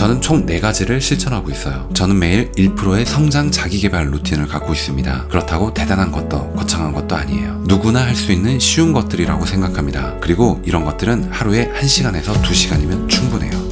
저는 총 4가지를 실천하고 있어요. 저는 매일 1%의 성장 자기개발 루틴을 갖고 있습니다. 그렇다고 대단한 것도 거창한 것도 아니에요. 누구나 할 수 있는 쉬운 것들이라고 생각합니다. 그리고 이런 것들은 하루에 1시간에서 2시간이면 충분해요.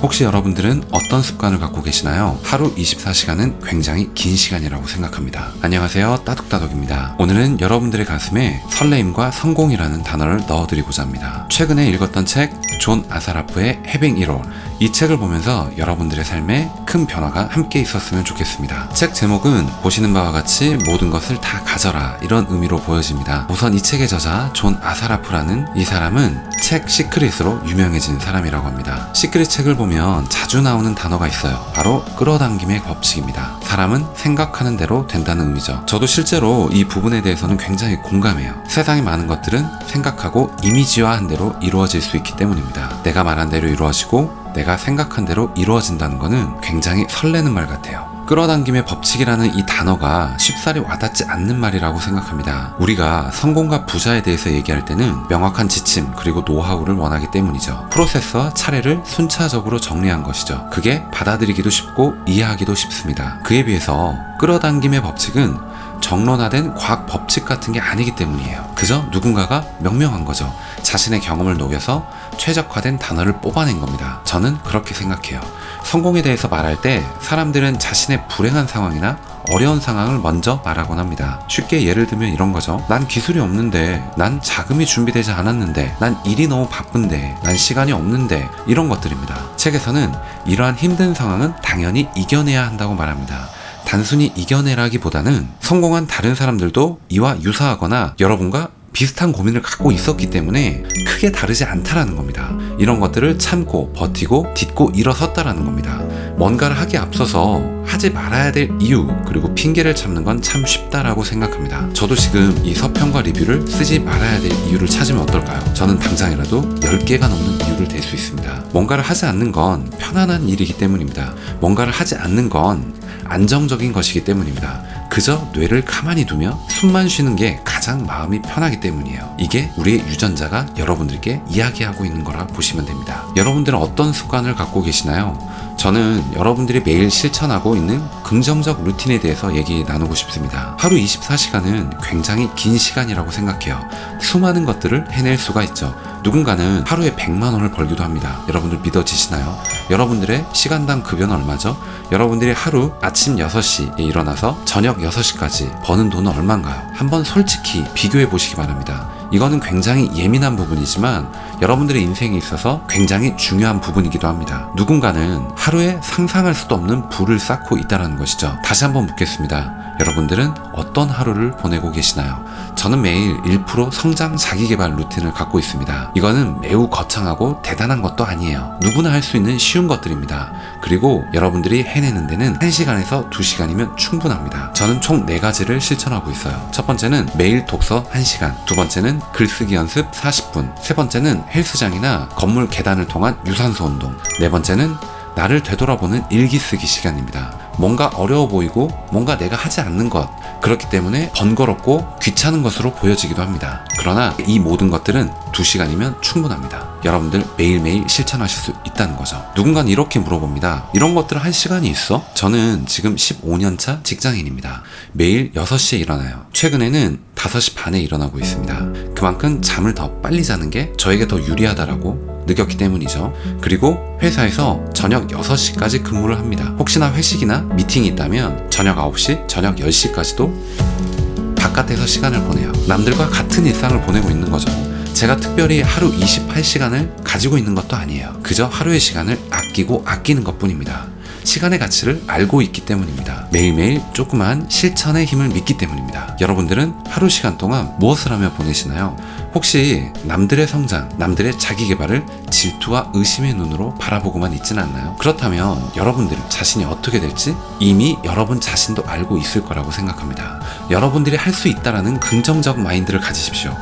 혹시 여러분들은 어떤 습관을 갖고 계시나요? 하루 24시간은 굉장히 긴 시간이라고 생각합니다. 안녕하세요. 따둑따둑입니다. 오늘은 여러분들의 가슴에 설레임과 성공이라는 단어를 넣어드리고자 합니다. 최근에 읽었던 책, 존 아사라프의 해빙 1호. 이 책을 보면서 여러분들의 삶에 큰 변화가 함께 있었으면 좋겠습니다. 책 제목은 보시는 바와 같이 모든 것을 다 가져라 이런 의미로 보여집니다. 우선 이 책의 저자 존 아사라프라는 이 사람은 책 시크릿으로 유명해진 사람이라고 합니다. 시크릿 책을 보면 자주 나오는 단어가 있어요. 바로 끌어당김의 법칙입니다. 사람은 생각하는 대로 된다는 의미죠. 저도 실제로 이 부분에 대해서는 굉장히 공감해요. 세상에 많은 것들은 생각하고 이미지화한 대로 이루어질 수 있기 때문입니다. 내가 말한 대로 이루어지고 내가 생각한 대로 이루어진다는 것은 굉장히 설레는 말 같아요. 끌어당김의 법칙이라는 이 단어가 쉽사리 와닿지 않는 말이라고 생각합니다. 우리가 성공과 부자에 대해서 얘기할 때는 명확한 지침 그리고 노하우를 원하기 때문이죠. 프로세스와 차례를 순차적으로 정리한 것이죠. 그게 받아들이기도 쉽고 이해하기도 쉽습니다. 그에 비해서 끌어당김의 법칙은 정론화된 과학 법칙 같은 게 아니기 때문이에요. 그저 누군가가 명명한 거죠. 자신의 경험을 녹여서 최적화된 단어를 뽑아낸 겁니다. 저는 그렇게 생각해요. 성공에 대해서 말할 때 사람들은 자신의 불행한 상황이나 어려운 상황을 먼저 말하곤 합니다. 쉽게 예를 들면 이런 거죠. 난 기술이 없는데, 난 자금이 준비되지 않았는데, 난 일이 너무 바쁜데, 난 시간이 없는데, 이런 것들입니다. 책에서는 이러한 힘든 상황은 당연히 이겨내야 한다고 말합니다. 단순히 이겨내라기보다는 성공한 다른 사람들도 이와 유사하거나 여러분과 비슷한 고민을 갖고 있었기 때문에 크게 다르지 않다라는 겁니다. 이런 것들을 참고 버티고 딛고 일어섰다라는 겁니다. 뭔가를 하기 앞서서 하지 말아야 될 이유 그리고 핑계를 찾는 건 참 쉽다라고 생각합니다. 저도 지금 이 서평과 리뷰를 쓰지 말아야 될 이유를 찾으면 어떨까요? 저는 당장이라도 10개가 넘는 이유를 댈 수 있습니다. 뭔가를 하지 않는 건 편안한 일이기 때문입니다. 뭔가를 하지 않는 건 안정적인 것이기 때문입니다. 그저 뇌를 가만히 두며 숨만 쉬는 게 가장 마음이 편하기 때문이에요. 이게 우리의 유전자가 여러분들께 이야기하고 있는 거라 보시면 됩니다. 여러분들은 어떤 습관을 갖고 계시나요? 저는 여러분들이 매일 실천하고 있는 긍정적 루틴에 대해서 얘기 나누고 싶습니다. 하루 24시간은 굉장히 긴 시간이라고 생각해요. 수많은 것들을 해낼 수가 있죠. 누군가는 하루에 100만 원을 벌기도 합니다. 여러분들 믿어지시나요? 여러분들의 시간당 급여는 얼마죠? 여러분들이 하루 아침 6시에 일어나서 저녁 6시까지 버는 돈은 얼마인가요? 한번 솔직히 비교해 보시기 바랍니다. 이거는 굉장히 예민한 부분이지만 여러분들의 인생에 있어서 굉장히 중요한 부분이기도 합니다. 누군가는 하루에 상상할 수도 없는 부를 쌓고 있다는 것이죠. 다시 한번 묻겠습니다. 여러분들은 어떤 하루를 보내고 계시나요? 저는 매일 1% 성장 자기개발 루틴을 갖고 있습니다. 이거는 매우 거창하고 대단한 것도 아니에요. 누구나 할 수 있는 쉬운 것들입니다. 그리고 여러분들이 해내는 데는 1시간에서 2시간이면 충분합니다. 저는 총 4가지를 실천하고 있어요. 첫 번째는 매일 독서 1시간, 두 번째는 글쓰기 연습 40분, 세 번째는 헬스장이나 건물 계단을 통한 유산소 운동, 네 번째는 나를 되돌아보는 일기 쓰기 시간입니다. 뭔가 어려워 보이고 뭔가 내가 하지 않는 것 그렇기 때문에 번거롭고 귀찮은 것으로 보여지기도 합니다. 그러나 이 모든 것들은 2시간이면 충분합니다. 여러분들 매일매일 실천하실 수 있다는 거죠. 누군가는 이렇게 물어봅니다. 이런 것들 한 시간이 있어? 저는 지금 15년차 직장인입니다. 매일 6시에 일어나요. 최근에는 5시 반에 일어나고 있습니다. 그만큼 잠을 더 빨리 자는 게 저에게 더 유리하다라고 느꼈기 때문이죠. 그리고 회사에서 저녁 6시까지 근무를 합니다. 혹시나 회식이나 미팅이 있다면 저녁 9시, 저녁 10시까지도 바깥에서 시간을 보내요. 남들과 같은 일상을 보내고 있는 거죠. 제가 특별히 하루 28시간을 가지고 있는 것도 아니에요. 그저 하루의 시간을 아끼고 아끼는 것 뿐입니다. 시간의 가치를 알고 있기 때문입니다. 매일매일 조그만 실천의 힘을 믿기 때문입니다. 여러분들은 하루 시간 동안 무엇을 하며 보내시나요? 혹시 남들의 성장, 남들의 자기 개발을 질투와 의심의 눈으로 바라보고만 있지는 않나요? 그렇다면 여러분들 자신이 어떻게 될지 이미 여러분 자신도 알고 있을 거라고 생각합니다. 여러분들이 할 수 있다라는 긍정적 마인드를 가지십시오.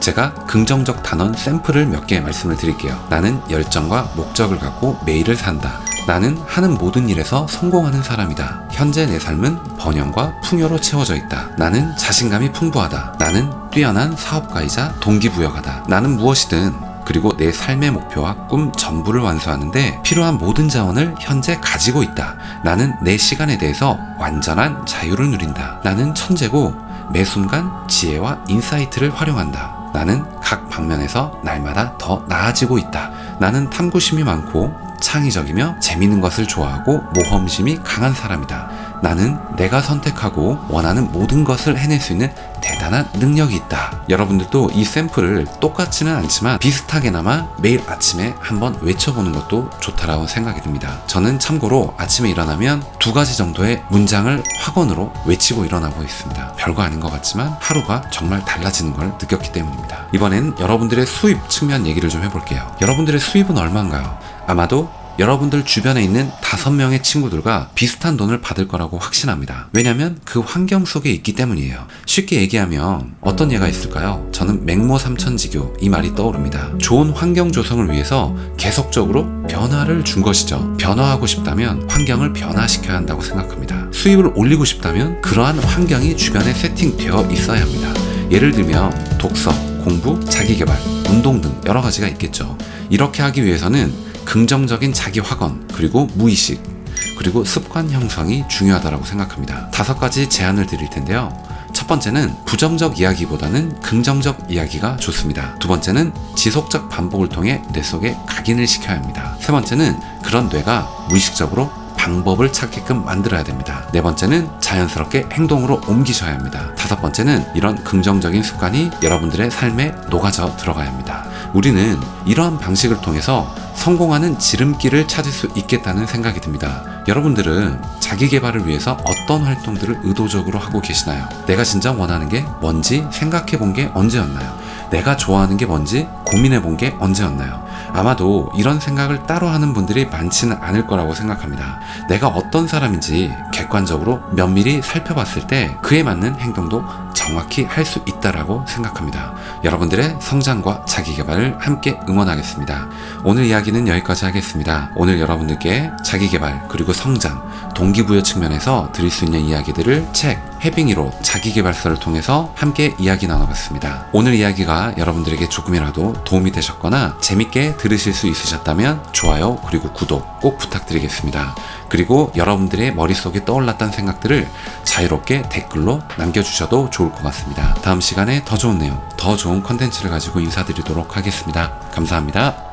제가 긍정적 단원 샘플을 몇 개 말씀을 드릴게요. 나는 열정과 목적을 갖고 매일을 산다. 나는 하는 모든 일에서 성공하는 사람이다. 현재 내 삶은 번영과 풍요로 채워져 있다. 나는 자신감이 풍부하다. 나는 뛰어난 사업가이자 동기부여가다. 나는 무엇이든 그리고 내 삶의 목표와 꿈 전부를 완수하는데 필요한 모든 자원을 현재 가지고 있다. 나는 내 시간에 대해서 완전한 자유를 누린다. 나는 천재고 매 순간 지혜와 인사이트를 활용한다. 나는 각 방면에서 날마다 더 나아지고 있다. 나는 탐구심이 많고 창의적이며 재밌는 것을 좋아하고 모험심이 강한 사람이다. 나는 내가 선택하고 원하는 모든 것을 해낼 수 있는 대단한 능력이 있다. 여러분들도 이 샘플을 똑같지는 않지만 비슷하게나마 매일 아침에 한번 외쳐보는 것도 좋다라고 생각이 듭니다. 저는 참고로 아침에 일어나면 두 가지 정도의 문장을 확언으로 외치고 일어나고 있습니다. 별거 아닌 것 같지만 하루가 정말 달라지는 걸 느꼈기 때문입니다. 이번엔 여러분들의 수입 측면 얘기를 좀 해볼게요. 여러분들의 수입은 얼마인가요? 아마도 여러분들 주변에 있는 다섯 명의 친구들과 비슷한 돈을 받을 거라고 확신합니다. 왜냐면 그 환경 속에 있기 때문이에요. 쉽게 얘기하면 어떤 예가 있을까요? 저는 맹모 삼천지교 이 말이 떠오릅니다. 좋은 환경 조성을 위해서 계속적으로 변화를 준 것이죠. 변화하고 싶다면 환경을 변화시켜야 한다고 생각합니다. 수입을 올리고 싶다면 그러한 환경이 주변에 세팅되어 있어야 합니다. 예를 들면 독서, 공부, 자기개발, 운동 등 여러 가지가 있겠죠. 이렇게 하기 위해서는 긍정적인 자기 확언, 그리고 무의식, 그리고 습관 형성이 중요하다고 생각합니다. 다섯 가지 제안을 드릴 텐데요. 첫 번째는 부정적 이야기보다는 긍정적 이야기가 좋습니다. 두 번째는 지속적 반복을 통해 뇌 속에 각인을 시켜야 합니다. 세 번째는 그런 뇌가 무의식적으로 방법을 찾게끔 만들어야 됩니다. 네 번째는 자연스럽게 행동으로 옮기셔야 합니다. 다섯 번째는 이런 긍정적인 습관이 여러분들의 삶에 녹아져 들어가야 합니다. 우리는 이러한 방식을 통해서 성공하는 지름길을 찾을 수 있겠다는 생각이 듭니다. 여러분들은 자기 개발을 위해서 어떤 활동들을 의도적으로 하고 계시나요? 내가 진정 원하는 게 뭔지 생각해 본 게 언제였나요? 내가 좋아하는 게 뭔지 고민해 본 게 언제였나요? 아마도 이런 생각을 따로 하는 분들이 많지는 않을 거라고 생각합니다. 내가 어떤 사람인지 객관적으로 면밀히 살펴봤을 때 그에 맞는 행동도 정확히 할 수 있다라고 생각합니다. 여러분들의 성장과 자기 개발을 함께 응원하겠습니다. 오늘 이야기는 여기까지 하겠습니다. 오늘 여러분들께 자기 개발 그리고 성장, 동기부여 측면에서 드릴 수 있는 이야기들을 책 해빙이로 자기개발서를 통해서 함께 이야기 나눠봤습니다. 오늘 이야기가 여러분들에게 조금이라도 도움이 되셨거나 재밌 게 들으실 수 있으셨다면 좋아요 그리고 구독 꼭 부탁드리겠습니다. 그리고 여러분들의 머릿속에 떠올랐던 생각들을 자유롭게 댓글로 남겨주셔도 좋을 것 같습니다. 다음 시간에 더 좋은 내용, 더 좋은 컨텐츠를 가지고 인사드리도록 하겠습니다. 감사합니다.